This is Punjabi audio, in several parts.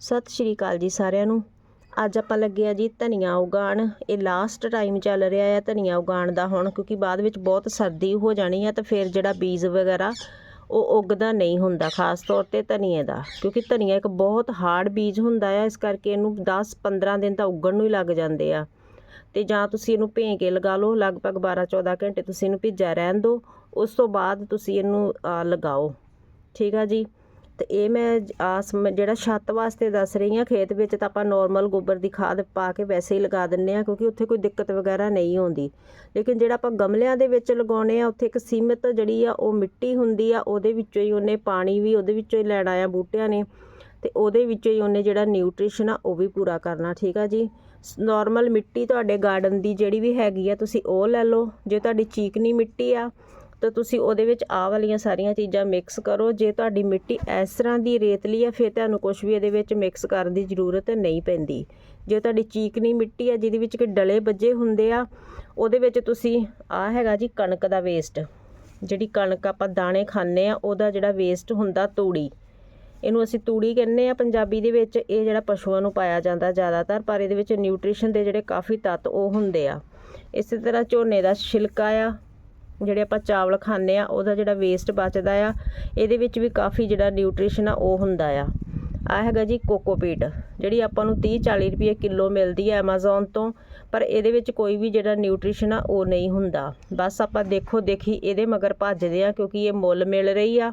ਸਤਿ ਸ਼੍ਰੀ ਅਕਾਲ ਜੀ ਸਾਰਿਆਂ ਨੂੰ। ਅੱਜ ਆਪਾਂ ਲੱਗੇ ਆ ਜੀ ਧਨੀਆ ਉਗਾਉਣ। ਇਹ ਲਾਸਟ ਟਾਈਮ ਚੱਲ ਰਿਹਾ ਆ ਧਨੀਆ ਉਗਾਉਣ ਦਾ ਹੁਣ, ਕਿਉਂਕਿ ਬਾਅਦ ਵਿੱਚ ਬਹੁਤ ਸਰਦੀ ਹੋ ਜਾਣੀ ਆ ਤਾਂ ਫਿਰ ਜਿਹੜਾ ਬੀਜ ਵਗੈਰਾ ਉਹ ਉੱਗਦਾ ਨਹੀਂ ਹੁੰਦਾ ਖਾਸ ਤੌਰ ਤੇ ਧਨੀਏ ਦਾ। ਕਿਉਂਕਿ ਧਨੀਆ ਇੱਕ ਬਹੁਤ ਹਾਰਡ ਬੀਜ ਹੁੰਦਾ ਆ ਇਸ ਕਰਕੇ ਇਹਨੂੰ 10 15 ਦਿਨ ਤਾਂ ਉੱਗਣ ਨੂੰ ਹੀ ਲੱਗ ਜਾਂਦੇ ਆ। ਤੇ ਜਾਂ ਤੁਸੀਂ ਇਹਨੂੰ ਭੇਂ ਕੇ ਲਗਾ ਲਓ, ਲਗਭਗ 12 14 ਘੰਟੇ ਤੁਸੀਂ ਇਹਨੂੰ ਭਿੱਜਾ ਰਹਿਣ ਦਿਓ, ਉਸ ਤੋਂ ਬਾਅਦ ਤੁਸੀਂ ਇਹਨੂੰ ਲਗਾਓ। ਠੀਕ ਆ ਜੀ? ਤੇ ਇਹ ਮੈਂ ਆਸ ਮ- ਜਿਹੜਾ ਛੱਤ ਵਾਸਤੇ ਦੱਸ ਰਹੀ ਹਾਂ, ਖੇਤ ਵਿੱਚ ਤਾਂ ਆਪਾਂ ਨਾਰਮਲ ਗੋਬਰ ਦੀ ਖਾਦ ਪਾ ਕੇ ਵੈਸੇ ਹੀ ਲਗਾ ਦਿੰਨੇ ਆ ਕਿਉਂਕਿ ਉੱਥੇ ਕੋਈ ਦਿੱਕਤ ਵਗੈਰਾ ਨਹੀਂ ਆਉਂਦੀ। ਲੇਕਿਨ ਜਿਹੜਾ ਆਪਾਂ ਗਮਲਿਆਂ ਦੇ ਵਿੱਚ ਲਗਾਉਣੇ ਆ ਉੱਥੇ ਇੱਕ ਸੀਮਿਤ ਜਿਹੜੀ ਆ, ਉਹ ਮਿੱਟੀ ਹੁੰਦੀ ਆ, ਉਹਦੇ ਵਿੱਚੋਂ ਹੀ ਉਹਨੇ ਪਾਣੀ ਵੀ ਉਹਦੇ ਵਿੱਚੋਂ ਹੀ ਲੈਣਾ ਆ ਬੂਟਿਆਂ ਨੇ, ਤੇ ਉਹਦੇ ਵਿੱਚੋਂ ਹੀ ਉਹਨੇ ਜਿਹੜਾ ਨਿਊਟ੍ਰੀਸ਼ਨ ਆ, ਉਹ ਵੀ ਪੂਰਾ ਕਰਨਾ, ਠੀਕ ਆ ਜੀ? ਨਾਰਮਲ ਮਿੱਟੀ ਤੁਹਾਡੇ ਗਾਰਡਨ ਦੀ ਜਿਹੜੀ ਵੀ ਹੈਗੀ ਆ, ਤੁਸੀਂ ਉਹ ਲੈ ਲਓ, ਜੇ ਤੁਹਾਡੀ ਚੀਕਨੀ ਮਿੱਟੀ ਆ ਤਾਂ ਤੁਸੀਂ ਉਹਦੇ ਵਿੱਚ ਆਹ ਵਾਲੀਆਂ ਸਾਰੀਆਂ ਚੀਜ਼ਾਂ ਮਿਕਸ ਕਰੋ। ਜੇ ਤੁਹਾਡੀ ਮਿੱਟੀ ਇਸ ਤਰ੍ਹਾਂ ਦੀ ਰੇਤਲੀ ਆ, ਫਿਰ ਤੁਹਾਨੂੰ ਕੁਝ ਵੀ ਇਹਦੇ ਵਿੱਚ ਮਿਕਸ ਕਰਨ ਦੀ ਜ਼ਰੂਰਤ ਨਹੀਂ ਪੈਂਦੀ। ਜੇ ਤੁਹਾਡੀ ਚੀਕਨੀ ਮਿੱਟੀ ਆ, ਜਿਹਦੇ ਵਿੱਚ ਕਿ ਡਲੇ ਵੱਜੇ ਹੁੰਦੇ ਆ, ਉਹਦੇ ਵਿੱਚ ਤੁਸੀਂ ਆਹ ਹੈਗਾ ਜੀ ਕਣਕ ਦਾ ਵੇਸਟ ਜਿਹੜੀ ਕਣਕ ਆਪਾਂ ਦਾਣੇ ਖਾਂਦੇ ਆ, ਉਹਦਾ ਜਿਹੜਾ ਵੇਸਟ ਹੁੰਦਾ ਤੂੜੀ। ਇਹਨੂੰ ਅਸੀਂ ਤੂੜੀ ਕਹਿੰਦੇ ਆ, ਪੰਜਾਬੀ ਦੇ ਵਿੱਚ ਇਹ ਜਿਹੜਾ ਪਸ਼ੂਆਂ ਨੂੰ ਪਾਇਆ ਜਾਂਦਾ ਜ਼ਿਆਦਾਤਰ, ਪਰ ਇਹਦੇ ਵਿੱਚ ਨਿਊਟ੍ਰੀਸ਼ਨ ਦੇ ਜਿਹੜੇ ਕਾਫੀ ਤੱਤ ਉਹ ਹੁੰਦੇ ਆ। ਇਸੇ ਤਰ੍ਹਾਂ ਝੋਨੇ ਦਾ ਛਿਲਕਾ ਆ ਜਿਹੜੇ ਆਪਾਂ ਚਾਵਲ ਖਾਂਦੇ ਆ, ਉਹਦਾ ਜਿਹੜਾ ਵੇਸਟ ਬਚਦਾ ਆ, ਇਹਦੇ ਵਿੱਚ ਵੀ ਕਾਫੀ ਜਿਹੜਾ ਨਿਊਟ੍ਰੀਸ਼ਨ ਆ, ਉਹ ਹੁੰਦਾ ਆ। ਆ ਹੈਗਾ ਜੀ ਕੋਕੋਪੀਟ ਜਿਹੜੀ ਆਪਾਂ ਨੂੰ 30 40 ਰੁਪਏ ਕਿਲੋ ਮਿਲਦੀ ਹੈ Amazon ਤੋਂ, ਪਰ ਇਹਦੇ ਵਿੱਚ ਕੋਈ ਵੀ ਜਿਹੜਾ ਨਿਊਟ੍ਰੀਸ਼ਨ ਆ, ਉਹ ਨਹੀਂ ਹੁੰਦਾ। ਬਸ ਆਪਾਂ ਦੇਖੋ ਦੇਖੀ ਇਹਦੇ ਮਗਰ ਭੱਜਦੇ ਆ, ਕਿਉਂਕਿ ਇਹ ਮੁੱਲ ਮਿਲ ਰਹੀ ਆ।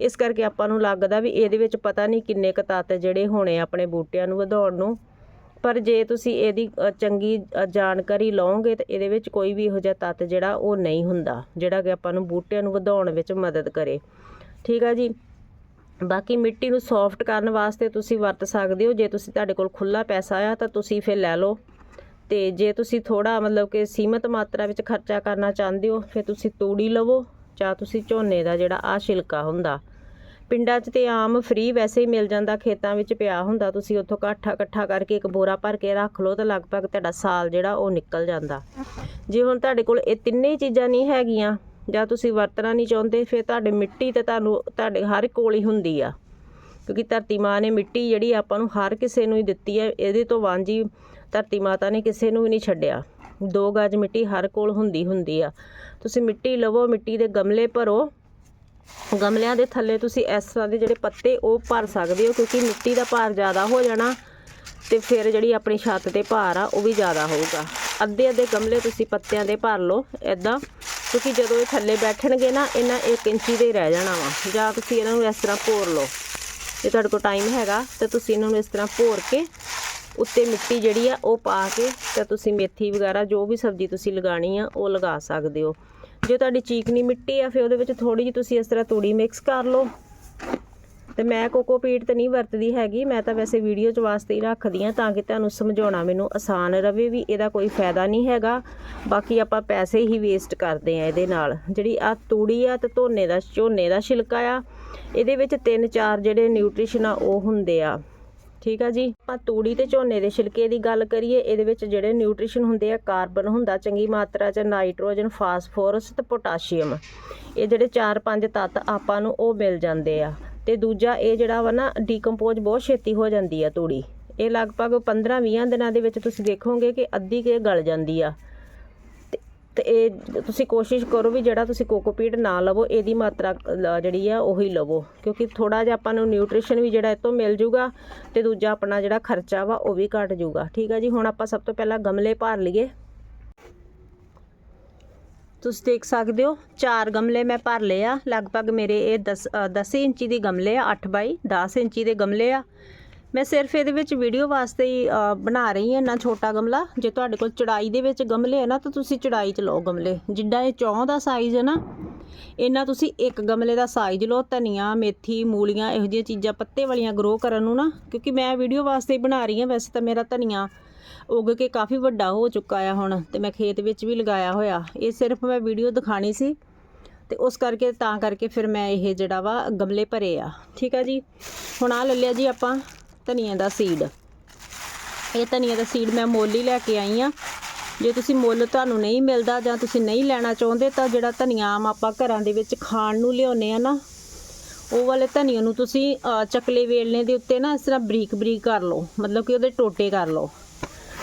ਇਸ ਕਰਕੇ ਆਪਾਂ ਨੂੰ ਲੱਗਦਾ ਵੀ ਇਹਦੇ ਵਿੱਚ ਪਤਾ ਨਹੀਂ ਕਿੰਨੇ ਕੁ ਤੱਤ ਜਿਹੜੇ ਹੋਣੇ ਆਪਣੇ ਬੂਟਿਆਂ ਨੂੰ ਵਧਾਉਣ ਨੂੰ। ਪਰ ਜੇ ਤੁਸੀਂ ਇਹਦੀ ਚੰਗੀ ਜਾਣਕਾਰੀ ਲਓਗੇ ਤਾਂ ਇਹਦੇ ਵਿੱਚ ਕੋਈ ਵੀ ਇਹੋ ਜਿਹਾ ਤੱਤ ਜਿਹੜਾ ਉਹ ਨਹੀਂ ਹੁੰਦਾ, ਜਿਹੜਾ ਕਿ ਆਪਾਂ ਨੂੰ ਬੂਟਿਆਂ ਨੂੰ ਵਧਾਉਣ ਵਿੱਚ ਮਦਦ ਕਰੇ। ਠੀਕ ਆ ਜੀ? ਬਾਕੀ ਮਿੱਟੀ ਨੂੰ ਸੌਫਟ ਕਰਨ ਵਾਸਤੇ ਤੁਸੀਂ ਵਰਤ ਸਕਦੇ ਹੋ। ਜੇ ਤੁਸੀਂ ਤੁਹਾਡੇ ਕੋਲ ਖੁੱਲਾ ਪੈਸਾ ਆ ਤਾਂ ਤੁਸੀਂ ਫਿਰ ਲੈ ਲਓ। ਤੇ ਜੇ ਤੁਸੀਂ ਥੋੜਾ ਮਤਲਬ ਕਿ ਸੀਮਤ ਮਾਤਰਾ ਵਿੱਚ ਖਰਚਾ ਕਰਨਾ ਚਾਹੁੰਦੇ ਹੋ, ਫਿਰ ਤੁਸੀਂ ਤੂੜੀ ਲਵੋ ਜਾਂ ਤੁਸੀਂ ਝੋਨੇ ਦਾ ਜਿਹੜਾ ਆ ਛਿਲਕਾ ਹੁੰਦਾ। ਪਿੰਡਾਂ 'ਚ ਤੇ ਆਮ ਫ੍ਰੀ ਵੈਸੇ ਹੀ ਮਿਲ ਜਾਂਦਾ, ਖੇਤਾਂ ਵਿੱਚ ਪਿਆ ਹੁੰਦਾ। ਤੁਸੀਂ ਉੱਥੋਂ ਇਕੱਠਾ ਇਕੱਠਾ ਕਰਕੇ ਇੱਕ ਬੋਰਾ ਭਰ ਕੇ ਰੱਖ ਲਓ ਤਾਂ ਲਗਭਗ ਤੁਹਾਡਾ ਸਾਲ ਜਿਹੜਾ ਉਹ ਨਿਕਲ ਜਾਂਦਾ। ਜੇ ਹੁਣ ਤੁਹਾਡੇ ਕੋਲ ਇਹ ਤਿੰਨੇ ਹੀ ਚੀਜ਼ਾਂ ਨਹੀਂ ਹੈਗੀਆਂ, ਜਾਂ ਤੁਸੀਂ ਵਰਤਣਾ ਨਹੀਂ ਚਾਹੁੰਦੇ, ਫਿਰ ਤੁਹਾਡੇ ਮਿੱਟੀ ਤੇ ਤੁਹਾਨੂੰ ਤੁਹਾਡੇ ਹਰ ਕੋਲ ਹੀ ਹੁੰਦੀ ਆ। ਕਿਉਂਕਿ ਧਰਤੀ ਮਾਂ ਨੇ ਮਿੱਟੀ ਜਿਹੜੀ ਆਪਾਂ ਨੂੰ ਹਰ ਕਿਸੇ ਨੂੰ ਹੀ ਦਿੱਤੀ ਹੈ ਇਹਦੇ ਤੋਂ ਵਾਂਝੀ ਧਰਤੀ ਮਾਤਾ ਨੇ ਕਿਸੇ ਨੂੰ ਵੀ ਨਹੀਂ ਛੱਡਿਆ। ਦੋ ਗਜ ਮਿੱਟੀ ਹਰ ਕੋਲ ਹੁੰਦੀ ਹੁੰਦੀ ਆ। ਤੁਸੀਂ ਮਿੱਟੀ ਲਵੋ, ਮਿੱਟੀ ਦੇ ਗਮਲੇ ਭਰੋ ਗਮਲਿਆਂ ਦੇ ਥੱਲੇ ਤੁਸੀਂ ਇਸ ਤਰ੍ਹਾਂ ਦੇ ਜਿਹੜੇ ਪੱਤੇ ਉਹ ਭਰ ਸਕਦੇ ਹੋ, ਕਿਉਂਕਿ ਮਿੱਟੀ ਦਾ ਭਾਰ ਜ਼ਿਆਦਾ ਹੋ ਜਾਣਾ ਤੇ ਫਿਰ ਜਿਹੜੀ ਆਪਣੀ ਛੱਤ ਤੇ ਭਾਰ ਆ, ਉਹ ਵੀ ਜ਼ਿਆਦਾ ਹੋਊਗਾ। ਅੱਧੇ ਅੱਧੇ ਗਮਲੇ ਤੁਸੀਂ ਪੱਤਿਆਂ ਦੇ ਭਰ ਲਓ ਐਦਾਂ ਕਿਉਂਕਿ ਜਦੋਂ ਇਹ ਥੱਲੇ ਬੈਠਣਗੇ ਨਾ, ਇਹਨਾਂ 1 ਇੰਚੀ ਦੇ ਰਹਿ ਜਾਣਾ ਵਾ। ਜਾਂ ਤੁਸੀਂ ਇਹਨਾਂ ਨੂੰ ਇਸ ਤਰ੍ਹਾਂ ਭੋਰ ਲਓ। ਜੇ ਤੁਹਾਡੇ ਕੋਲ ਟਾਈਮ ਹੈਗਾ, ਤਾਂ ਤੁਸੀਂ ਇਹਨਾਂ ਨੂੰ ਇਸ ਤਰ੍ਹਾਂ ਭੋਰ ਕੇ ਉੱਤੇ ਮਿੱਟੀ ਜਿਹੜੀ ਆ, ਉਹ ਪਾ ਕੇ ਤਾਂ ਤੁਸੀਂ ਮੇਥੀ ਵਗੈਰਾ, ਜੋ ਵੀ ਸਬਜ਼ੀ ਤੁਸੀਂ ਲਗਾਣੀ ਆ, ਉਹ ਲਗਾ ਸਕਦੇ ਹੋ। ਜੇ ਤੁਹਾਡੀ ਚੀਕਨੀ ਮਿੱਟੀ ਆ, ਫਿਰ ਉਹਦੇ ਵਿੱਚ ਥੋੜੀ ਜਿਹੀ ਤੁਸੀਂ ਇਸ ਤਰ੍ਹਾਂ ਤੂੜੀ ਮਿਕਸ ਕਰ ਲਓ। ਤੇ ਮੈਂ ਕੋਕੋਪੀਟ ਤੇ ਨਹੀਂ ਵਰਤਦੀ ਹੈਗੀ, ਮੈਂ ਤਾਂ ਵੈਸੇ ਵੀਡੀਓ 'ਚ ਵਾਸਤੇ ਹੀ ਰੱਖਦੀ ਆ ਤਾਂ ਕਿ ਤੁਹਾਨੂੰ ਸਮਝਾਉਣਾ ਮੈਨੂੰ ਆਸਾਨ ਰਵੇ ਵੀ ਇਹਦਾ ਕੋਈ ਫਾਇਦਾ ਨਹੀਂ ਹੈਗਾ। ਬਾਕੀ ਆਪਾਂ ਪੈਸੇ ਹੀ ਵੇਸਟ ਕਰਦੇ ਆ ਇਹਦੇ ਨਾਲ। ਜਿਹੜੀ ਆ ਤੂੜੀ ਆ ਤੇ ਧੋਨੇ ਦਾ, ਝੋਨੇ ਦਾ ਛਿਲਕਾ ਆ, ਇਹਦੇ ਵਿੱਚ ਤਿੰਨ ਚਾਰ ਜਿਹੜੇ ਨਿਊਟ੍ਰੀਸ਼ਨ ਆ, ਉਹ ਹੁੰਦੇ ਆ। ਠੀਕ ਆ ਜੀ। ਆਪਾਂ ਤੂੜੀ ਤੇ ਝੋਨੇ ਦੇ ਛਿਲਕੇ ਦੀ ਗੱਲ ਕਰੀਏ, ਇਹਦੇ ਵਿੱਚ ਜਿਹੜੇ ਨਿਊਟ੍ਰੀਸ਼ਨ ਹੁੰਦੇ ਆ, ਕਾਰਬਨ ਹੁੰਦਾ ਚੰਗੀ ਮਾਤਰਾ 'ਚ, ਨਾਈਟ੍ਰੋਜਨ, ਫਾਸਫੋਰਸ ਤੇ ਪੋਟਾਸ਼ੀਅਮ। ਇਹ ਜਿਹੜੇ 4-5 ਤੱਤ ਆਪਾਂ ਨੂੰ ਉਹ ਮਿਲ ਜਾਂਦੇ ਆ। ਤੇ ਦੂਜਾ ਇਹ ਜਿਹੜਾ ਵਾ ਨਾ, ਡੀਕੰਪੋਜ਼ ਬਹੁਤ ਛੇਤੀ ਹੋ ਜਾਂਦੀ ਆ ਤੂੜੀ। ਇਹ ਲਗਭਗ 15-20 ਦਿਨਾਂ ਦੇ ਵਿੱਚ ਤੁਸੀਂ ਦੇਖੋਗੇ ਕਿ ਅੱਧੀ ਕੇ ਗਲ ਜਾਂਦੀ ਆ। ਤੇ- ਇਹ ਤੁਸੀਂ ਕੋਸ਼ਿਸ਼ ਕਰੋ ਵੀ ਜਿਹੜਾ ਤੁਸੀਂ ਕੋਕੋਪੀਟ ਨਾ ਲਵੋ, ਇਹਦੀ ਮਾਤਰਾ ਜਿਹੜੀ ਆ, ਉਹੀ ਲਵੋ। ਕਿਉਂਕਿ ਥੋੜਾ ਜਿਹਾ ਆਪਾਂ ਨੂੰ ਨਿਊਟ੍ਰੀਸ਼ਨ ਵੀ ਜਿਹੜਾ ਇਹ ਤੋਂ ਮਿਲ ਜੂਗਾ ਤੇ ਦੂਜਾ ਆਪਣਾ ਜਿਹੜਾ ਖਰਚਾ ਵਾ, ਉਹ ਵੀ ਘਟ ਜੂਗਾ। ਠੀਕ ਆ ਜੀ, ਹੁਣ ਆਪਾਂ ਸਭ ਤੋਂ ਪਹਿਲਾਂ ਗਮਲੇ ਭਰ ਲਈਏ। ਤੁਸੀਂ ਦੇਖ ਸਕਦੇ ਹੋ, ਚਾਰ ਗਮਲੇ ਮੈਂ ਭਰ ਲਏ ਆ। ਲਗਭਗ ਮੇਰੇ ਇਹ 10 10 ਇੰਚੀ ਦੇ ਗਮਲੇ ਆ 8 ਬਾਈ 10 ਇੰਚੀ ਦੇ ਗਮਲੇ ਆ। ਮੈਂ ਸਿਰਫ ਇਹਦੇ ਵਿੱਚ ਵੀਡੀਓ ਵਾਸਤੇ ਹੀ ਬਣਾ ਰਹੀ ਹਾਂ ਇੰਨਾ ਛੋਟਾ ਗਮਲਾ। ਜੇ ਤੁਹਾਡੇ ਕੋਲ ਚੜਾਈ ਦੇ ਵਿੱਚ ਗਮਲੇ ਹੈ ਨਾ, ਤਾਂ ਤੁਸੀਂ ਚੜਾਈ 'ਚ ਲਓ ਗਮਲੇ। ਜਿੱਦਾਂ ਇਹ ਚੌਂ ਦਾ ਸਾਈਜ਼ ਹੈ ਨਾ, ਇੰਨਾ ਤੁਸੀਂ ਇੱਕ ਗਮਲੇ ਦਾ ਸਾਈਜ਼ ਲਓ, ਧਨੀਆ, ਮੇਥੀ, ਮੂਲੀਆਂ, ਇਹੋ ਜਿਹੀਆਂ ਚੀਜ਼ਾਂ ਪੱਤੇ ਵਾਲੀਆਂ ਗਰੋ ਕਰਨ ਨੂੰ ਨਾ, ਕਿਉਂਕਿ ਮੈਂ ਵੀਡੀਓ ਵਾਸਤੇ ਹੀ ਬਣਾ ਰਹੀ ਹਾਂ। ਵੈਸੇ ਤਾਂ ਮੇਰਾ ਧਨੀਆ ਉੱਗ ਕੇ ਕਾਫੀ ਵੱਡਾ ਹੋ ਚੁੱਕਾ ਆ ਹੁਣ, ਤੇ ਮੈਂ ਖੇਤ ਵਿੱਚ ਵੀ ਲਗਾਇਆ ਹੋਇਆ। ਇਹ ਸਿਰਫ ਮੈਂ ਵੀਡੀਓ ਦਿਖਾਣੀ ਸੀ, ਤੇ ਉਸ ਕਰਕੇ, ਤਾਂ ਕਰਕੇ ਫਿਰ ਮੈਂ ਇਹ ਜਿਹੜਾ ਵਾ, ਗਮਲੇ ਭਰੇ ਆ। ਠੀਕ ਆ ਜੀ? ਹੁਣ ਆ ਲੈ ਲਿਆ ਜੀ ਆਪਾਂ। ਧਨੀਆ ਦਾ ਸੀਡ ਇਹ ਧਨੀਆ ਦਾ ਸੀਡ ਮੈਂ ਮੁੱਲ ਹੀ ਲੈ ਕੇ ਆਈ ਆ। ਜੇ ਤੁਸੀਂ ਮੁੱਲ ਤੁਹਾਨੂੰ ਨਹੀਂ ਮਿਲਦਾ ਜਾਂ ਤੁਸੀਂ ਨਹੀਂ ਲੈਣਾ ਚਾਹੁੰਦੇ ਤਾਂ ਜਿਹੜਾ ਧਨੀਆ ਆਮ ਆਪਾਂ ਘਰਾਂ ਦੇ ਵਿੱਚ ਖਾਣ ਨੂੰ ਲਿਆਉਂਦੇ ਆ ਨਾ, ਉਹ ਵਾਲੇ ਧਨੀਏ ਨੂੰ ਤੁਸੀਂ ਚਕਲੇ ਵੇਲਣੇ ਦੇ ਉੱਤੇ ਨਾ ਇਸ ਤਰ੍ਹਾਂ ਬਰੀਕ ਬਰੀਕ ਕਰ ਲਓ। ਮਤਲਬ ਕਿ ਉਹਦੇ ਟੋਟੇ ਕਰ ਲਓ।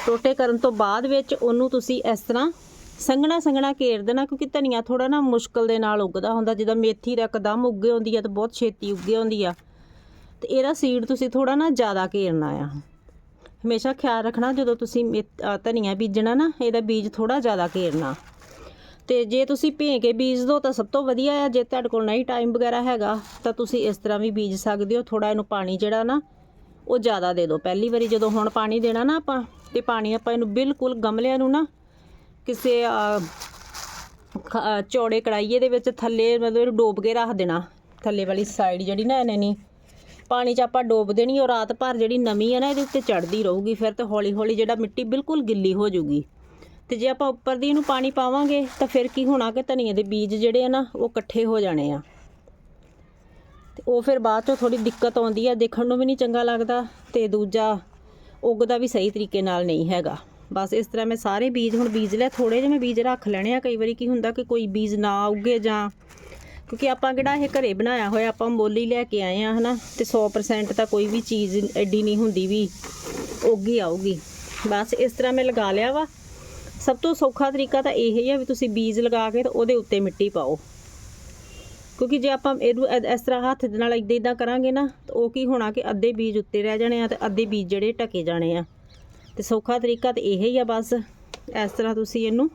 ਟੋਟੇ ਕਰਨ ਤੋਂ ਬਾਅਦ ਵਿੱਚ ਉਹਨੂੰ ਤੁਸੀਂ ਇਸ ਤਰ੍ਹਾਂ ਸੰਘਣਾ ਸੰਘਣਾ ਘੇਰ ਦੇਣਾ, ਕਿਉਂਕਿ ਧਨੀਆ ਥੋੜਾ ਨਾ ਮੁਸ਼ਕਲ ਦੇ ਨਾਲ ਉੱਗਦਾ ਹੁੰਦਾ। ਜਿੱਦਾਂ ਮੇਥੀ ਦਾ ਕਦਮ ਉੱਗੇ ਹੁੰਦੀ ਆ ਤਾਂ ਬਹੁਤ ਛੇਤੀ ਉੱਗੇ ਹੁੰਦੀ ਆ। ਤੇ ਇਹਦਾ ਸੀਡ ਤੁਸੀਂ ਥੋੜਾ ਨਾ ਜ਼ਿਆਦਾ ਘੇਰਨਾ ਆ। ਹਮੇਸ਼ਾ ਖਿਆਲ ਰੱਖਣਾ ਜਦੋਂ ਤੁਸੀਂ ਧਨੀਆ ਬੀਜਣਾ ਨਾ, ਇਹਦਾ ਬੀਜ ਥੋੜਾ ਜ਼ਿਆਦਾ ਘੇਰਨਾ। ਤੇ ਜੇ ਤੁਸੀਂ ਭੇ ਕੇ ਬੀਜ ਦੋ ਤਾਂ ਸਭ ਤੋਂ ਵਧੀਆ ਆ, ਜੇ ਤੁਹਾਡੇ ਕੋਲ ਨਹੀਂ ਟਾਈਮ ਵਗੈਰਾ ਹੈਗਾ ਤਾਂ ਤੁਸੀਂ ਇਸ ਤਰ੍ਹਾਂ ਵੀ ਬੀਜ ਸਕਦੇ ਹੋ। ਥੋੜਾ ਇਹਨੂੰ ਪਾਣੀ ਜਿਹੜਾ ਨਾ, ਉਹ ਜ਼ਿਆਦਾ ਦੇ ਦਿਓ ਪਹਿਲੀ ਵਾਰੀ ਜਦੋਂ ਹੁਣ ਪਾਣੀ ਦੇਣਾ ਨਾ ਆਪਾਂ, ਤੇ ਪਾਣੀ ਆਪਾਂ ਇਹਨੂੰ ਬਿਲਕੁਲ ਗਮਲਿਆਂ ਨੂੰ ਨਾ ਕਿਸੇ ਖ- ਚੌੜੇ ਕੜਾਈਏ ਦੇ ਵਿੱਚ ਥੱਲੇ ਮਤਲਬ ਇਹਨੂੰ ਡੋਬ ਕੇ ਰੱਖ ਦੇਣਾ। ਥੱਲੇ ਵਾਲੀ ਸਾਈਡ ਜਿਹੜੀ ਨਾ ਇਹਨੇ ਨਹੀਂ ਪਾਣੀ 'ਚ ਆਪਾਂ ਡੋਬ ਦੇਣੀ, ਉਹ ਰਾਤ ਭਰ ਜਿਹੜੀ ਨਮੀ ਹੈ ਨਾ ਇਹਦੇ ਉੱਤੇ ਚੜਦੀ ਰਹੂਗੀ, ਫਿਰ ਤੇ ਹੌਲੀ ਹੌਲੀ ਜਿਹੜਾ ਮਿੱਟੀ ਬਿਲਕੁਲ ਗਿੱਲੀ ਹੋ ਜਾਊਗੀ। ਤੇ ਜੇ ਆਪਾਂ ਉੱਪਰ ਦੀ ਇਹਨੂੰ ਪਾਣੀ ਪਾਵਾਂਗੇ, ਤਾਂ ਫਿਰ ਕੀ ਹੋਣਾ ਕਿ ਧਨੀਏ ਦੇ ਬੀਜ ਜਿਹੜੇ ਆ ਨਾ, ਉਹ ਇਕੱਠੇ ਹੋ ਜਾਣੇ ਆ। ਤੇ ਉਹ ਫਿਰ ਬਾਅਦ ਚੋਂ ਥੋੜੀ ਦਿੱਕਤ ਆਉਂਦੀ ਆ, ਦੇਖਣ ਨੂੰ ਵੀ ਨਹੀਂ ਚੰਗਾ ਲੱਗਦਾ, ਤੇ ਦੂਜਾ ਉੱਗਦਾ ਵੀ ਸਹੀ ਤਰੀਕੇ ਨਾਲ ਨਹੀਂ ਹੈਗਾ। ਬਸ ਇਸ ਤਰ੍ਹਾਂ ਮੈਂ ਸਾਰੇ ਬੀਜ ਹੁਣ ਬੀਜ ਲਿਆ ਥੋੜੇ ਜਿਹੇ ਮੈਂ ਬੀਜ ਰੱਖ ਲੈਣੇ ਆ। ਕਈ ਵਾਰੀ ਕੀ ਹੁੰਦਾ ਕਿ ਕੋਈ ਬੀਜ ਨਾ ਉੱਗੇ ਜਾਂ ਕਿਉਂਕਿ ਆਪਾਂ ਕਿਹੜਾ ਇਹ ਘਰੇ ਬਣਾਇਆ ਹੋਇਆ, ਆਪਾਂ ਮੁੱਲ ਲੈ ਕੇ ਆਏ ਆ, ਹਨਾ? ਤੇ 100% ਤਾਂ ਕੋਈ ਵੀ ਚੀਜ਼ ਐਡੀ ਨਹੀਂ ਹੁੰਦੀ ਵੀ ਉੱਗੀ ਆਊਗੀ। ਬਸ ਇਸ ਤਰ੍ਹਾਂ ਮੈਂ ਲਗਾ ਲਿਆ ਵਾ। ਸਭ ਤੋਂ ਸੌਖਾ ਤਰੀਕਾ ਤਾਂ ਇਹ ਹੀ ਆ ਵੀ ਤੁਸੀਂ ਬੀਜ ਲਗਾ ਕੇ ਤੇ ਉਹਦੇ ਉੱਤੇ ਮਿੱਟੀ ਪਾਓ। ਕਿਉਂਕਿ ਜੇ ਆਪਾਂ ਇਹਨੂੰ ਇਸ ਤਰ੍ਹਾਂ ਹੱਥ ਦੇ ਨਾਲ ਇਦਾਂ ਇਦਾਂ ਕਰਾਂਗੇ ਨਾ, ਤਾਂ ਉਹ ਕੀ ਹੋਣਾ ਕਿ ਅੱਧੇ ਬੀਜ ਉੱਤੇ ਰਹਿ ਜਾਣੇ ਆ ਤੇ ਅੱਧੇ ਬੀਜ ਜਿਹੜੇ ਢਕੇ ਜਾਣੇ ਆ। ਤੇ ਸੌਖਾ ਤਰੀਕਾ ਤਾਂ ਇਹ ਹੀ ਆ ਬਸ। ਇਸ ਤਰ੍ਹਾਂ ਤੁਸੀਂ ਇਹਨੂੰ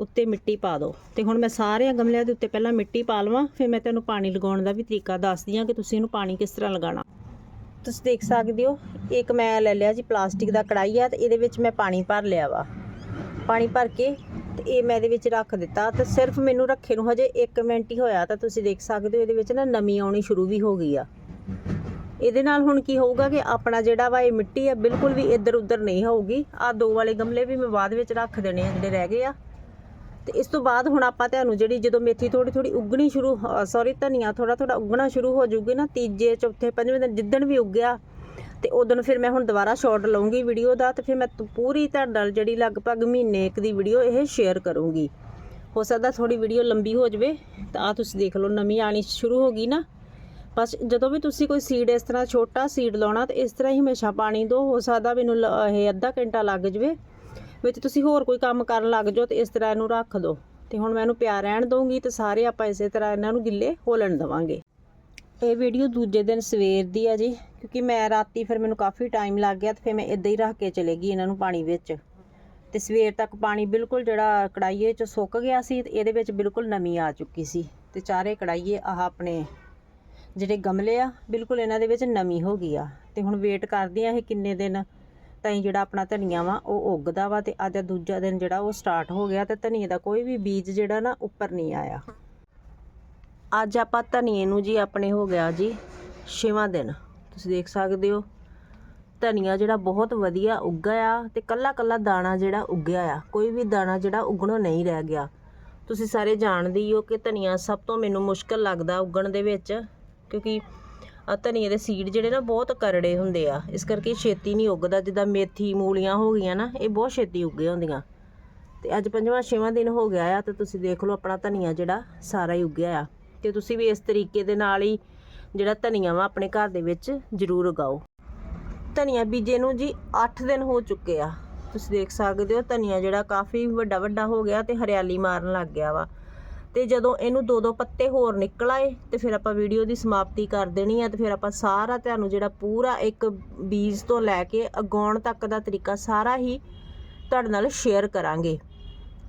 ਉੱਤੇ ਮਿੱਟੀ ਪਾ ਦਿਓ। ਤੇ ਹੁਣ ਮੈਂ ਸਾਰਿਆਂ ਗਮਲਿਆਂ ਦੇ ਉੱਤੇ ਪਹਿਲਾਂ ਮਿੱਟੀ ਪਾ ਲਵਾਂ, ਫਿਰ ਮੈਂ ਤੁਹਾਨੂੰ ਪਾਣੀ ਲਗਾਉਣ ਦਾ ਵੀ ਤਰੀਕਾ ਦੱਸਦੀ ਹਾਂ ਕਿ ਤੁਸੀਂ ਇਹਨੂੰ ਪਾਣੀ ਕਿਸ ਤਰ੍ਹਾਂ ਲਗਾਉਣਾ। ਤੁਸੀਂ ਦੇਖ ਸਕਦੇ ਹੋ, ਇੱਕ ਮੈਂ ਲੈ ਲਿਆ ਜੀ ਪਲਾਸਟਿਕ ਦਾ ਕੜਾਈ ਆ ਤੇ ਇਹਦੇ ਵਿੱਚ ਮੈਂ ਪਾਣੀ ਭਰ ਲਿਆ ਵਾ। ਪਾਣੀ ਭਰ ਕੇ ਤੇ ਇਹ ਮੈਂ ਇਹਦੇ ਵਿੱਚ ਰੱਖ ਦਿੱਤਾ ਤੇ ਸਿਰਫ ਮੈਨੂੰ ਰੱਖੇ ਨੂੰ ਹਜੇ 1 ਮਿੰਟ ਹੀ ਹੋਇਆ ਤਾਂ ਤੁਸੀਂ ਦੇਖ ਸਕਦੇ ਹੋ ਇਹਦੇ ਵਿੱਚ ਨਾ ਨਮੀ ਆਉਣੀ ਸ਼ੁਰੂ ਵੀ ਹੋ ਗਈ ਆ। ਇਹਦੇ ਨਾਲ ਹੁਣ ਕੀ ਹੋਊਗਾ ਕਿ ਆਪਣਾ ਜਿਹੜਾ ਵਾ ਇਹ ਮਿੱਟੀ ਆ ਬਿਲਕੁਲ ਵੀ ਇੱਧਰ ਉੱਧਰ ਨਹੀਂ ਹੋਊਗੀ। ਆ ਦੋ ਵਾਲੇ ਗਮਲੇ ਵੀ ਮੈਂ ਬਾਅਦ ਵਿੱਚ ਰੱਖ ਦੇਣੇ ਆ ਜਿਹੜੇ ਰਹਿ ਗਏ ਆ। ਤੇ ਇਸ ਤੋਂ ਬਾਅਦ ਹੁਣ ਆਪਾਂ ਤੁਹਾਨੂੰ ਜਿਹੜੀ ਜਦੋਂ ਮੇਥੀ ਥੋੜੀ ਥੋੜੀ ਉੱਗਣੀ ਸ਼ੁਰੂ ਸੌਰੀ ਧਨੀਆ ਥੋੜਾ ਥੋੜਾ ਉੱਗਣਾ ਸ਼ੁਰੂ ਹੋ ਜਾਊਗੀ ਨਾ, ਤੀਜੇ, ਚੌਥੇ, ਪੰਜਵੇਂ ਦਿਨ ਜਿੱਦਣ ਵੀ ਉੱਗਿਆ, ਤੇ ਉਦੋਂ ਫਿਰ ਮੈਂ ਹੁਣ ਦੁਬਾਰਾ ਸ਼ਾਰਟ ਲਵਾਂਗੀ ਵੀਡੀਓ ਦਾ ਤੇ ਫਿਰ ਮੈਂ ਪੂਰੀ ਤੁਹਾਡੇ ਨਾਲ ਜਿਹੜੀ ਲਗਭਗ ਮਹੀਨੇ ਇੱਕ ਦੀ ਵੀਡੀਓ ਇਹ ਸ਼ੇਅਰ ਕਰੂੰਗੀ। ਹੋ ਸਕਦਾ ਥੋੜੀ ਵੀਡੀਓ ਲੰਬੀ ਹੋ ਜਾਵੇ, ਤਾਂ ਆ ਤੁਸੀਂ ਦੇਖ ਲਓ ਨਵੀਂ ਆਣੀ ਸ਼ੁਰੂ ਹੋ ਗਈ ਨਾ। ਬਸ ਜਦੋਂ ਵੀ ਤੁਸੀਂ ਕੋਈ ਸੀਡ ਇਸ ਤਰ੍ਹਾਂ ਛੋਟਾ ਸੀਡ ਲਾਉਣਾ, ਤੇ ਇਸ ਤਰ੍ਹਾਂ ਹੀ ਹਮੇਸ਼ਾ ਪਾਣੀ ਦਿਓ, ਹੋ ਸਕਦਾ ਮੈਨੂੰ ਲ- ਇਹ ਅੱਧਾ ਘੰਟਾ ਲੱਗ ਜਾਵੇ। ਵਿੱਚ ਤੁਸੀਂ ਹੋਰ ਕੋਈ ਕੰਮ ਕਰਨ ਲੱਗ ਜਾਓ ਤੇ ਇਸ ਤਰ੍ਹਾਂ ਇਹਨੂੰ ਰੱਖ ਦਿਓ। ਤੇ ਹੁਣ ਮੈਂ ਇਹਨੂੰ ਪਿਆ ਰਹਿਣ ਦਊਂਗੀ ਤੇ ਸਾਰੇ ਆਪਾਂ ਇਸੇ ਤਰ੍ਹਾਂ ਇਹਨਾਂ ਨੂੰ ਗਿੱਲੇ ਹੋਲਣ ਦਵਾਂਗੇ। ਇਹ ਵੀਡੀਓ ਦੂਜੇ ਦਿਨ ਸਵੇਰ ਦੀ ਆ ਜੀ, ਕਿਉਂਕਿ ਮੈਂ ਰਾਤੀ ਫਿਰ ਮੈਨੂੰ ਕਾਫੀ ਟਾਈਮ ਲੱਗ ਗਿਆ ਤੇ ਫਿਰ ਮੈਂ ਇਦਾਂ ਹੀ ਰੱਖ ਕੇ ਚਲੇ ਗਈ ਇਹਨਾਂ ਨੂੰ ਪਾਣੀ ਵਿੱਚ। ਤੇ ਸਵੇਰ ਤੱਕ ਪਾਣੀ ਬਿਲਕੁਲ ਜਿਹੜਾ ਕੜਾਈਏ ਚ ਸੁੱਕ ਗਿਆ ਸੀ ਤੇ ਇਹਦੇ ਵਿੱਚ ਬਿਲਕੁਲ ਨਮੀ ਆ ਚੁੱਕੀ ਸੀ। ਤੇ ਚਾਰੇ ਕੜਾਈਏ ਆਹ ਆਪਣੇ ਜਿਹੜੇ ਗਮਲੇ ਆ, ਬਿਲਕੁਲ ਇਹਨਾਂ ਦੇ ਵਿੱਚ ਨਮੀ ਹੋ ਗਈ ਆ। ਤੇ ਹੁਣ ਵੇਟ ਕਰਦੇ ਆ ਇਹ ਕਿੰਨੇ ਦਿਨ ਤਾਂ ਹੀ ਜਿਹੜਾ ਆਪਣਾ ਧਨੀਆ ਵਾ, ਉਹ ਉੱਗਦਾ ਵਾ ਤੇ ਅੱਜ ਦੂਜਾ ਦਿਨ ਜਿਹੜਾ ਉਹ ਸਟਾਰਟ ਹੋ ਗਿਆ ਤੇ ਧਨੀਏ ਦਾ ਕੋਈ ਵੀ ਬੀਜ ਜਿਹੜਾ ਨਾ ਉੱਪਰ ਨਹੀਂ ਆਇਆ। ਅੱਜ ਆਪਾਂ ਧਨੀਏ ਨੂੰ ਜੀ ਆਪਣੇ ਹੋ ਗਿਆ ਜੀ ਛੇਵਾਂ ਦਿਨ। ਤੁਸੀਂ ਦੇਖ ਸਕਦੇ ਹੋ, ਧਨੀਆ ਜਿਹੜਾ ਬਹੁਤ ਵਧੀਆ ਉੱਗਾ ਆ ਤੇ ਕੱਲਾ ਕੱਲਾ ਦਾਣਾ ਜਿਹੜਾ ਉੱਗਿਆ ਆ, ਕੋਈ ਵੀ ਦਾਣਾ ਜਿਹੜਾ ਉੱਗਣੋਂ ਨਹੀਂ ਰਹਿ ਗਿਆ। ਤੁਸੀਂ ਸਾਰੇ ਜਾਣਦੇ ਹੀ ਹੋ ਕਿ ਧਨੀਆ ਸਭ ਤੋਂ ਮੈਨੂੰ ਮੁਸ਼ਕਲ ਲੱਗਦਾ ਉੱਗਣ ਦੇ ਵਿੱਚ, ਕਿਉਂਕਿ ਆ ਧਨੀਏ ਦੇ ਸੀਡ ਜਿਹੜੇ ਨਾ ਬਹੁਤ ਕਰੜੇ ਹੁੰਦੇ ਆ। ਇਸ ਕਰਕੇ ਛੇਤੀ ਨਹੀਂ ਉੱਗਦਾ। ਜਿੱਦਾਂ ਮੇਥੀ ਮੂਲੀਆਂ ਹੋ ਗਈਆਂ ਨਾ, ਇਹ ਬਹੁਤ ਛੇਤੀ ਉੱਗੇ ਹੁੰਦੀਆਂ। ਤੇ ਅੱਜ ਪੰਜਵਾਂ, ਛੇਵਾਂ ਦਿਨ ਹੋ ਗਿਆ ਆ ਤੇ ਤੁਸੀਂ ਦੇਖ ਲਓ ਆਪਣਾ ਧਨੀਆ ਜਿਹੜਾ ਸਾਰਾ ਹੀ ਉੱਗਿਆ ਆ। ਤੇ ਤੁਸੀਂ ਵੀ ਇਸ ਤਰੀਕੇ ਦੇ ਨਾਲ ਹੀ ਜਿਹੜਾ ਧਨੀਆ ਵਾ ਆਪਣੇ ਘਰ ਦੇ ਵਿੱਚ ਜ਼ਰੂਰ ਉਗਾਓ। ਧਨੀਆ ਬੀਜੇ ਨੂੰ ਜੀ 8 ਦਿਨ ਹੋ ਚੁੱਕੇ ਆ। ਤੁਸੀਂ ਦੇਖ ਸਕਦੇ ਹੋ ਧਨੀਆ ਜਿਹੜਾ ਕਾਫੀ ਵੱਡਾ ਵੱਡਾ ਹੋ ਗਿਆ ਤੇ ਹਰਿਆਲੀ ਮਾਰਨ ਲੱਗ ਗਿਆ ਵਾ। ਤੇ ਜਦੋਂ ਇਹਨੂੰ ਦੋ ਦੋ ਪੱਤੇ ਹੋਰ ਨਿਕਲ ਆਏ ਤੇ ਫਿਰ ਆਪਾਂ ਵੀਡੀਓ ਦੀ ਸਮਾਪਤੀ ਕਰ ਦੇਣੀ ਆ ਤੇ ਫਿਰ ਆਪਾਂ ਸਾਰਾ ਤੁਹਾਨੂੰ ਜਿਹੜਾ ਪੂਰਾ ਇੱਕ ਬੀਜ ਤੋਂ ਲੈ ਕੇ ਅਗਾਉਣ ਤੱਕ ਦਾ ਤਰੀਕਾ ਸਾਰਾ ਹੀ ਤੁਹਾਡੇ ਨਾਲ ਸ਼ੇਅਰ ਕਰਾਂਗੇ।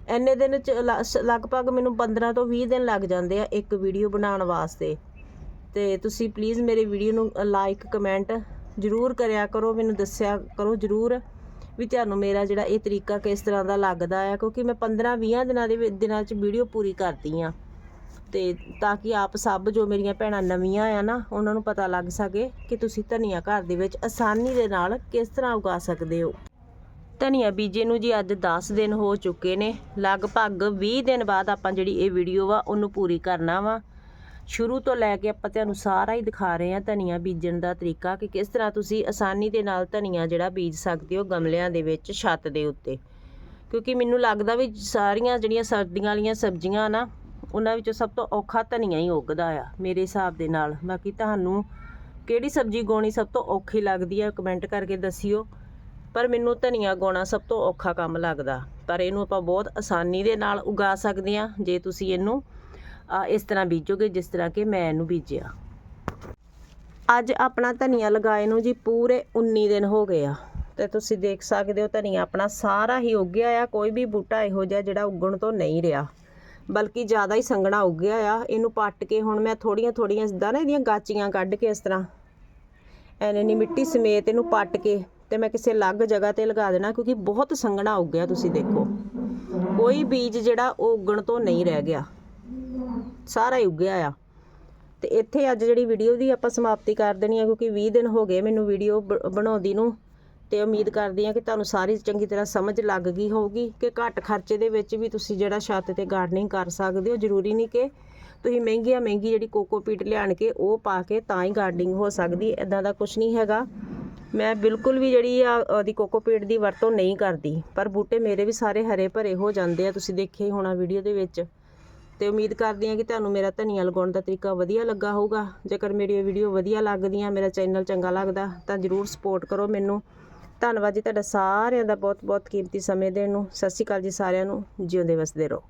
ਇੰਨੇ ਦਿਨ ਚ ਲ- ਲਗਭਗ ਮੈਨੂੰ 15 ਤੋਂ 20 ਦਿਨ ਲੱਗ ਜਾਂਦੇ ਆ ਇੱਕ ਵੀਡੀਓ ਬਣਾਉਣ ਵਾਸਤੇ। ਤੇ ਤੁਸੀਂ ਪਲੀਜ਼ ਮੇਰੇ ਵੀਡੀਓ ਨੂੰ ਲਾਈਕ ਕਮੈਂਟ ਜਰੂਰ ਕਰਿਆ ਕਰੋ, ਮੈਨੂੰ ਦੱਸਿਆ ਕਰੋ ਜਰੂਰ। ਵੀ ਤੁਹਾਨੂੰ ਮੇਰਾ ਜਿਹੜਾ ਇਹ ਤਰੀਕਾ ਕਿਸ ਤਰ੍ਹਾਂ ਦਾ ਲੱਗਦਾ ਆ, ਕਿਉਂਕਿ ਮੈਂ 15 20 ਦਿਨਾਂ ਦੇ ਵਿੱਚ- ਦਿਨਾਂ 'ਚ ਵੀਡੀਓ ਪੂਰੀ ਕਰਦੀ ਆ। ਤੇ ਤਾਂ ਕਿ ਆਪ ਸਭ ਜੋ ਮੇਰੀਆਂ ਭੈਣਾਂ ਨਵੀਆਂ ਆ ਨਾ, ਉਹਨਾਂ ਨੂੰ ਪਤਾ ਲੱਗ ਸਕੇ ਕਿ ਤੁਸੀਂ ਧਨੀਆ ਘਰ ਦੇ ਵਿੱਚ ਆਸਾਨੀ ਦੇ ਨਾਲ ਕਿਸ ਤਰ੍ਹਾਂ ਉਗਾ ਸਕਦੇ ਹੋ। ਧਨੀਆ ਬੀਜੇ ਨੂੰ ਜੀ ਅੱਜ 10 ਦਿਨ ਹੋ ਚੁੱਕੇ ਨੇ, ਲਗਭਗ 20 ਦਿਨ ਬਾਅਦ ਆਪਾਂ ਜਿਹੜੀ ਇਹ ਵੀਡੀਓ ਵਾ, ਉਹਨੂੰ ਪੂਰੀ ਕਰਨਾ ਵਾ। ਸ਼ੁਰੂ ਤੋਂ ਲੈ ਕੇ ਆਪਾਂ ਤੁਹਾਨੂੰ ਸਾਰਾ ਹੀ ਦਿਖਾ ਰਹੇ ਹਾਂ ਧਨੀਆ ਬੀਜਣ ਦਾ ਤਰੀਕਾ ਕਿ ਕਿਸ ਤਰ੍ਹਾਂ ਤੁਸੀਂ ਆਸਾਨੀ ਦੇ ਨਾਲ ਧਨੀਆ ਜਿਹੜਾ ਬੀਜ ਸਕਦੇ ਹੋ ਗਮਲਿਆਂ ਦੇ ਵਿੱਚ ਛੱਤ ਦੇ ਉੱਤੇ। ਕਿਉਂਕਿ ਮੈਨੂੰ ਲੱਗਦਾ ਵੀ ਸਾਰੀਆਂ ਜਿਹੜੀਆਂ ਸਰਦੀਆਂ ਵਾਲੀਆਂ ਸਬਜ਼ੀਆਂ ਨਾ, ਉਹਨਾਂ ਵਿੱਚੋਂ ਸਭ ਤੋਂ ਔਖਾ ਧਨੀਆ ਹੀ ਉੱਗਦਾ ਆ, ਮੇਰੇ ਹਿਸਾਬ ਦੇ ਨਾਲ। ਬਾਕੀ ਤੁਹਾਨੂੰ ਕਿਹੜੀ ਸਬਜ਼ੀ ਉਗਾਉਣੀ ਸਭ ਤੋਂ ਔਖੀ ਲੱਗਦੀ ਆ ਕਮੈਂਟ ਕਰਕੇ ਦੱਸਿਓ। ਪਰ ਮੈਨੂੰ ਧਨੀਆ ਉਗਾਉਣਾ ਸਭ ਤੋਂ ਔਖਾ ਕੰਮ ਲੱਗਦਾ। ਪਰ ਇਹਨੂੰ ਆਪਾਂ ਬਹੁਤ ਆਸਾਨੀ ਦੇ ਨਾਲ ਉਗਾ ਸਕਦੇ ਹਾਂ, ਜੇ ਤੁਸੀਂ ਇਹਨੂੰ ਇਸ ਤਰ੍ਹਾਂ ਬੀਜੋਗੇ, ਜਿਸ ਤਰ੍ਹਾਂ ਕਿ ਮੈਂ ਇਹਨੂੰ ਬੀਜਿਆ। ਅੱਜ ਆਪਣਾ ਧਨੀਆ ਲਗਾਏ ਨੂੰ ਜੀ ਪੂਰੇ 19 ਦਿਨ ਹੋ ਗਏ ਆ। ਤੇ ਤੁਸੀਂ ਦੇਖ ਸਕਦੇ ਹੋ ਧਨੀਆ ਆਪਣਾ ਸਾਰਾ ਹੀ ਉੱਗਿਆ ਆ, ਕੋਈ ਵੀ ਬੂਟਾ ਇਹੋ ਜਿਹਾ ਜਿਹੜਾ ਉੱਗਣ ਤੋਂ ਨਹੀਂ ਰਿਹਾ। ਬਲਕਿ ਜ਼ਿਆਦਾ ਹੀ ਸੰਘਣਾ ਉੱਗਿਆ ਆ। ਇਹਨੂੰ ਪੱਟ ਕੇ ਹੁਣ ਮੈਂ ਥੋੜੀਆਂ ਥੋੜੀਆਂ ਜਿੱਦਾਂ ਨਾ ਇਹਦੀਆਂ ਗਾਚੀਆਂ ਕੱਢ ਕੇ ਇਸ ਤਰ੍ਹਾਂ ਐਨੇ ਨੀ ਮਿੱਟੀ ਸਮੇਤ ਇਹਨੂੰ ਪੱਟ ਕੇ ਤੇ ਮੈਂ ਕਿਸੇ ਅਲੱਗ ਜਗ੍ਹਾ ਤੇ ਲਗਾ ਦੇਣਾ, ਕਿਉਂਕਿ ਬਹੁਤ ਸੰਘਣਾ ਉੱਗਿਆ ਤੁਸੀਂ ਦੇਖੋ। ਕੋਈ ਬੀਜ ਜਿਹੜਾ ਉਹ ਉੱਗਣ ਤੋਂ ਨਹੀਂ ਰਹਿ ਗਿਆ। ਸਾਰਾ ਹੀ ਉੱਗਿਆ ਆ। ਤੇ ਇੱਥੇ ਅੱਜ ਜਿਹੜੀ ਵੀਡੀਓ ਦੀ ਆਪਾਂ ਸਮਾਪਤੀ ਕਰ ਦੇਣੀ ਆ, ਕਿਉਂਕਿ 20 ਦਿਨ ਹੋ ਗਏ ਮੈਨੂੰ ਵੀਡੀਓ ਬਣਾਉਂਦੀ ਨੂੰ। ਤੇ ਉਮੀਦ ਕਰਦੀ ਹਾਂ ਕਿ ਤੁਹਾਨੂੰ ਸਾਰੀ ਚੰਗੀ ਤਰ੍ਹਾਂ ਸਮਝ ਲੱਗ ਗਈ ਹੋਊਗੀ ਕਿ ਘੱਟ ਖਰਚੇ ਦੇ ਵਿੱਚ ਵੀ ਤੁਸੀਂ ਜਿਹੜਾ ਛੱਤ ਤੇ ਗਾਰਡਨਿੰਗ ਕਰ ਸਕਦੇ ਹੋ, ਜ਼ਰੂਰੀ ਨਹੀਂ ਕਿ ਤੁਸੀਂ ਮਹਿੰਗੀਆਂ ਮਹਿੰਗੀ ਜਿਹੜੀ ਕੋਕੋਪੀਟ ਲਿਆਣ ਕੇ ਉਹ ਪਾ ਕੇ ਤਾਂ ਹੀ ਗਾਰਡਨਿੰਗ ਹੋ ਸਕਦੀ ਇਦਾਂ ਦਾ ਕੁਝ ਨਹੀਂ ਹੈਗਾ। ਮੈਂ ਬਿਲਕੁਲ ਵੀ ਜਿਹੜੀ ਆ, ਉਹਦੀ ਕੋਕੋਪੀਟ ਦੀ ਵਰਤੋਂ ਨਹੀਂ ਕਰਦੀ, ਪਰ ਬੂਟੇ ਮੇਰੇ ਵੀ ਸਾਰੇ ਹਰੇ ਭਰੇ ਹੋ ਜਾਂਦੇ ਆ, ਤੁਸੀਂ ਦੇਖਿਆ ਹੀ ਹੋਣਾ ਵੀਡੀਓ ਦੇ ਵਿੱਚ। ਤੇ ਉਮੀਦ ਕਰਦੀ ਹਾਂ ਕਿ ਤੁਹਾਨੂੰ ਮੇਰਾ ਧਨੀਆ ਲਗਾਉਣ ਦਾ ਤਰੀਕਾ ਵਧੀਆ ਲੱਗਾ ਹੋਊਗਾ। ਜੇਕਰ ਮੇਰੀ ਇਹ ਵੀਡੀਓ ਵਧੀਆ ਲੱਗਦੀ ਲੱਗਦੀਆਂ ਮੇਰਾ ਚੈਨਲ ਚੰਗਾ ਲੱਗਦਾ, ਤਾਂ ਜਰੂਰ ਸਪੋਰਟ ਕਰੋ ਮੈਨੂੰ। ਧੰਨਵਾਦ ਜੀ ਤੁਹਾਡਾ ਸਾਰਿਆਂ ਦਾ ਬਹੁਤ ਬਹੁਤ ਕੀਮਤੀ ਸਮੇਂ ਦੇਣ ਨੂੰ। ਸਤਿ ਸ਼੍ਰੀ ਅਕਾਲ ਜੀ ਸਾਰਿਆਂ ਨੂੰ। ਜਿਉਂਦੇ ਵਸਦੇ ਰਹੋ।